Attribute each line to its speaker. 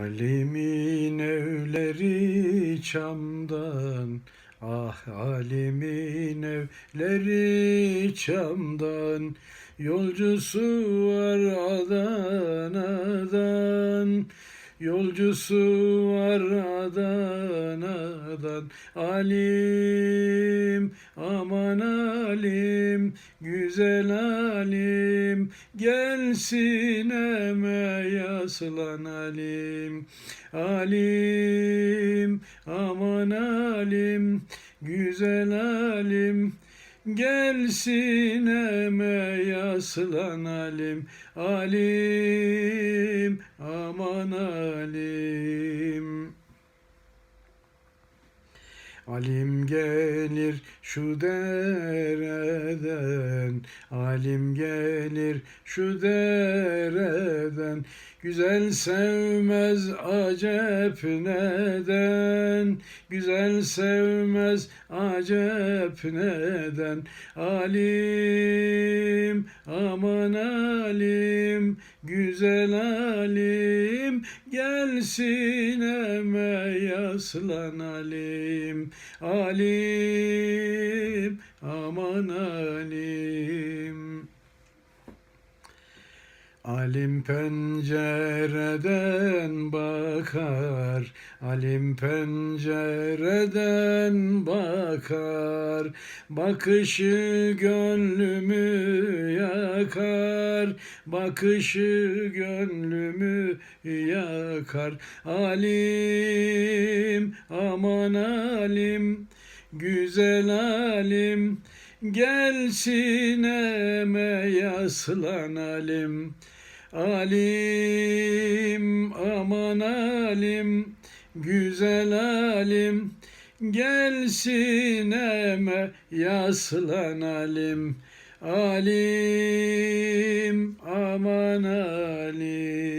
Speaker 1: Alimin evleri çamdan Ah alimin evleri çamdan. Yolcusu var Adana'dan Yolcusu var Adana'dan Alim aman alim güzel alim gelsin eme yaslan alim. Alim aman alim güzel alim Gelsin eme yaslan alim. Alim aman alim Alim gelir şu dereden Alim gelir şu dereden. Güzel sevmez acep neden? Güzel sevmez acep neden? Alim aman alim Güzel alim gelsin eme yaslan alim. Alim aman alim Alim pencereden bakar, alim pencereden bakar. Bakışı gönlümü yakar, bakışı gönlümü yakar. Alim, aman alim, güzel alim. Gelsin eme yaslan alim Alim, aman alim, güzel alim, gel sineme yaslan alim. Alim, aman alim.